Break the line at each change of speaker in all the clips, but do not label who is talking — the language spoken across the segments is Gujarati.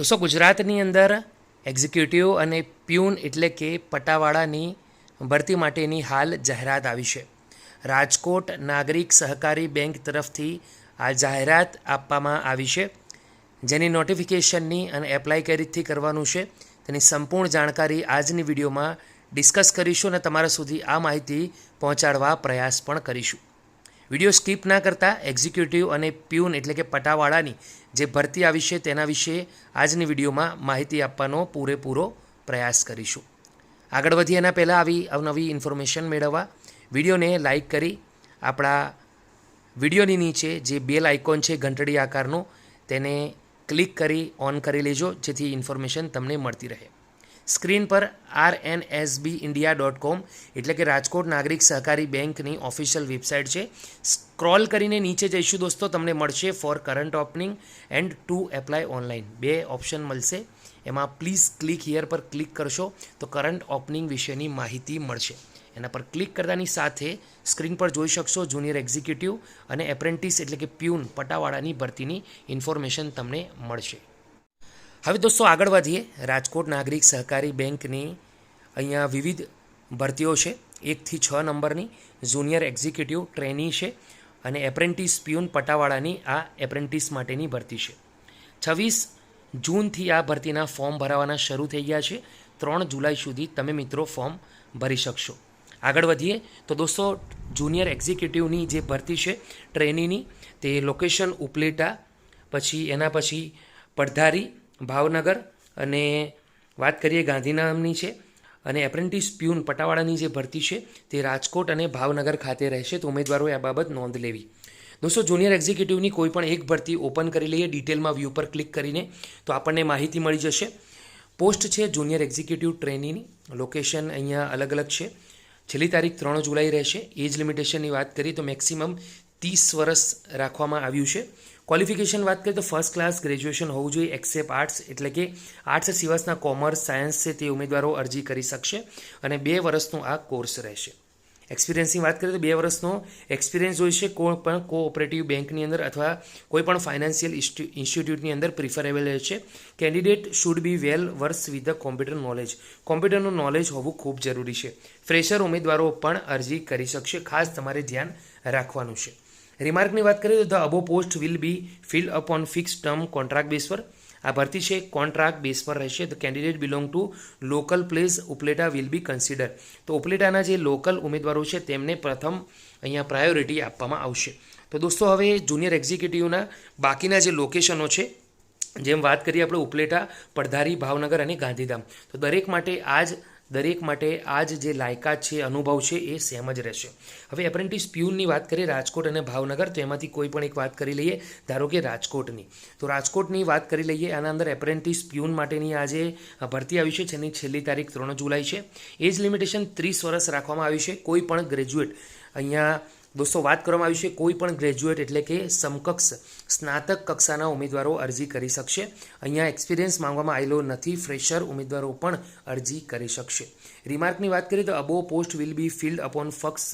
દોસ્તો ગુજરાતની અંદર એક્ઝિક્યુટિવ અને પ્યુન એટલે કે પટાવાળાની ભરતી માટેની હાલ જાહેરાત આવી છે. રાજકોટ નાગરિક સહકારી બેંક તરફથી આ જાહેરાત આપવામાં આવી છે. જેની નોટિફિકેશનની અને એપ્લાય કઈ રીતથી કરવાનું છે. તેની સંપૂર્ણ જાણકારી આજની વિડીયોમાં ડિસ્કસ કરીશું અને તમારા સુધી આ માહિતી પહોંચાડવા પ્રયાસ પણ કરીશું. વીડિયો સ્કીપ ના કરતા એક્ઝિક્યુટિવ અને પ્યુન એટલે કે પટાવાળાની જે ભરતી આવી છે તેના વિશે આજની વિડીયોમાં માહિતી આપવાનો પૂરેપૂરો પ્રયાસ કરીશું. આગળ વધીએ એના પહેલાં આવી અવનવી ઇન્ફોર્મેશન મેળવવા. વિડીયોને લાઇક કરી આપણા વિડીયોની નીચે જે બેલ આઇકોન છે ઘંટડી આકારનો તેને ક્લિક કરી ઓન કરી લેજો જેથી ઇન્ફોર્મેશન તમને મળતી રહે. સ્ક્રીન પર R N S B India dot com એટલે કે રાજકોટ નાગરિક સહકારી બેંકની ઓફિશિયલ વેબસાઇટ છે. સ્ક્રોલ કરીને નીચે જઈશું દોસ્તો, તમને મળશે for current opening and to apply online બે ઓપ્શન મળશે. એમાં પ્લીઝ ક્લિક હિયર પર ક્લિક કરશો, તો કરંટ ઓપનિંગ વિશેની માહિતી મળશે. એના પર ક્લિક કરતાની સાથે સ્ક્રીન પર જોઈ શકશો જુનિયર એક્ઝિક્યુટિવ અને એપ્રેન્ટિસ એટલે કે પ્યુન પટાવાળાની ભરતીની ઇન્ફોર્મેશન તમને મળશે. હવે દોસ્તો આગળ વધીએ. રાજકોટ નાગરિક સહકારી બેંકની અહીંયા વિવિધ ભરતીઓ છે. એકથી છ નંબરની જુનિયર એક્ઝિક્યુટિવ ટ્રેની છે અને એપ્રેન્ટિસ પ્યુન પટાવાળાની આ એપ્રેન્ટિસ માટેની ભરતી છે. છવ્વીસ જૂનથી આ ભરતીના ફોર્મ ભરાવાના શરૂ થઈ ગયા છે. ત્રણ જુલાઈ સુધી તમે મિત્રો ફોર્મ ભરી શકશો. આગળ વધીએ તો દોસ્તો જુનિયર એક્ઝિક્યુટિવની જે ભરતી છે ટ્રેનીની તે લોકેશન ઉપલેટા, પછી એના પછી પડધારી ભાવનગર અને વાત કરીએ ગાંધીધામની છે, અને એપ્રેન્ટિસ પ્યુન પટાવાળાની જે ભરતી છે, તે રાજકોટ અને ભાવનગર ખાતે રહેશે, તો ઉમેદવારોએ આ બાબત નોંધ લેવી. દોસ્તો જુનિયર એક્ઝિક્યુટિવની કોઈ પણ એક ભરતી ઓપન કરી લઈએ ડિટેલમાં વ્યૂ પર ક્લિક કરીને, તો આપણને માહિતી મળી જશે. પોસ્ટ છે જુનિયર એક્ઝિક્યુટિવ ટ્રેનીની લોકેશન અહીંયા અલગ અલગ છે. છેલ્લી તારીખ ત્રણ જુલાઈ રહેશે. એજ લિમિટેશનની વાત કરીએ, તો મેક્સિમમ ત્રીસ વર્ષ રાખવામાં આવ્યું છે. ક્વોલિફિકેશન વાત કરીએ તો ફર્સ્ટ ક્લાસ ગ્રેજ્યુએશન હોવું જોઈએ એક્સેપ આર્ટ્સ એટલે કે આર્ટ્સ સિવાયના કોમર્સ સાયન્સ છે તે ઉમેદવારો અરજી કરી શકશે અને બે વર્ષનો આ કોર્સ રહેશે. એક્સપિરિયન્સની વાત કરીએ તો બે વર્ષનો એક્સપિરિયન્સ જોઈશે, કોઈ પણ કોઓપરેટિવ બેંકની અંદર અથવા કોઈ પણ ફાઇનાન્શિયલ ઇન્સ્ટિટ્યૂટની અંદર પ્રિફરેબલ છે candidate should be well versed with the computer knowledge કોમ્પ્યુટરનું knowledge હોવું ખૂબ જરૂરી છે. ફ્રેશર ઉમેદવારો પણ અરજી કરી શકશે. ખાસ તમારે ધ્યાન રાખવાનું છે. રિમાર્કની વાત કરીએ તો the above post will be fill up on fix term contract base પર. આ ભરતી છે કોન્ટ્રાક્ટ બેસ પર રહેશે. The candidate belong to local place Upleta will be consider. તો ઉપલેટાના જે લોકલ ઉમેદવારો છે તેમને પ્રથમ અહીંયા પ્રાયોરિટી આપવામાં આવશે. તો દોસ્તો, હવે જુનિયર એક્ઝિક્યુટિવના બાકીના જે લોકેશનો છે, જેમ વાત કરીએ આપણે ઉપલેટા, પડધારી, ભાવનગર અને ગાંધીધામ. તો દરેક માટે આ જ દરેક માટે આ જે લાયકાત છે, અનુભવ છે, એ સેમ જ રહેશે. હવે એપ્રેન્ટિસ પ્યુનની વાત કરીએ, રાજકોટ અને ભાવનગર, તો એમાંથી કોઈ પણ એક વાત કરી લઈએ, ધારો કે રાજકોટની. તો રાજકોટની વાત કરી લઈએ, આના અંદર એપ્રેન્ટિસ પ્યુન માટેની આ જે ભરતી આવી છે, જેની છેલ્લી તારીખ ત્રણ જુલાઈ છે. એજ લિમિટેશન ત્રીસ વર્ષ રાખવામાં આવી છે, કોઈ પણ ગ્રેજ્યુએટ. અહીંયા દોસ્તો, વાત કરવામાં આવી છે કોઈ પણ ગ્રેજ્યુએટ એટલે કે સમકક્ષ સ્નાતક કક્ષાના ઉમેદવારો અરજી કરી શકશે. અહીંયા એક્સપિરિયન્સ માંગવામાં આવેલો નથી ફ્રેશર ઉમેદવારો પણ અરજી કરી શકશે. રિમાર્કની વાત કરીએ તો above post will be filled upon ફક્સ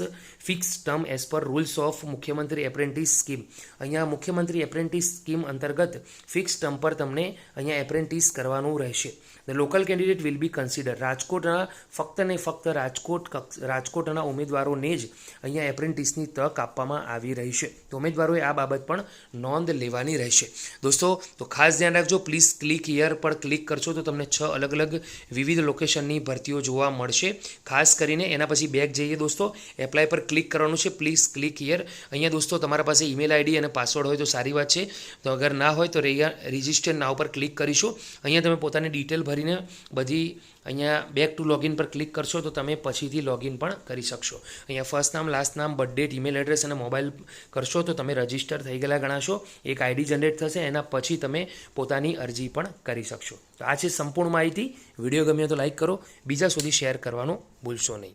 fix term as per rules of મુખ્યમંત્રી એપ્રેન્ટિસ સ્કીમ અહીંયા મુખ્યમંત્રી એપ્રેન્ટિસ સ્કીમ અંતર્ગત ફિક્સ ટર્મ પર તમને અહીંયા એપ્રેન્ટિસ કરવાનું રહેશે. The local candidate will be consider રાજકોટના ફક્ત ને ફક્ત રાજકોટ રાજકોટના ઉમેદવારોને જ અહીંયા એપ્રેન્ટિસની તક આપવામાં આવી રહી છે. તો ઉમેદવારોએ આ બાબત પણ નોંધ લેવાની રહેશે. દોસ્તો, તો ખાસ ધ્યાન રાખજો પ્લીઝ ક્લિક હિયર પર ક્લિક કરશો તો તમને છ અલગ અલગ વિવિધ લોકેશનની ભરતીઓ જોવા મળશે. ખાસ કરીને એના પછી બેક જઈએ દોસ્તો એપ્લાય પર ક્લિક કરવાનું છે પ્લીઝ ક્લિક હિયર અહીંયા દોસ્તો, તમારા પાસે ઈમેલ આઈડી અને પાસવર્ડ હોય તો સારી વાત છે. તો અગર ના હોય તો રજિસ્ટર ના ઉપર ક્લિક કરીશું. અહીંયા તમે પોતાની ડિટેલ ભરીને બધી અહીંયા બેક ટુ લોગિન પર ક્લિક કરશો તો તમે પછીથી લોગિન પણ કરી શકશો. અહીંયા ફર્સ્ટ નામ લાસ્ટ નામ બર્થડેટ ઈમેલ એડ્રેસ અને મોબાઈલ કરશો તો તમે રજિસ્ટર થઈ ગયેલા ગણાશો. એક આઈડી જનરેટ થશે, એના પછી તમે પોતાની અરજી પણ કરી શકશો. તો આ છે સંપૂર્ણ માહિતી. વીડિયો ગમ્યો તો લાઈક કરો. બીજા સુધી શેર કરવાનું ભૂલશો નહીં.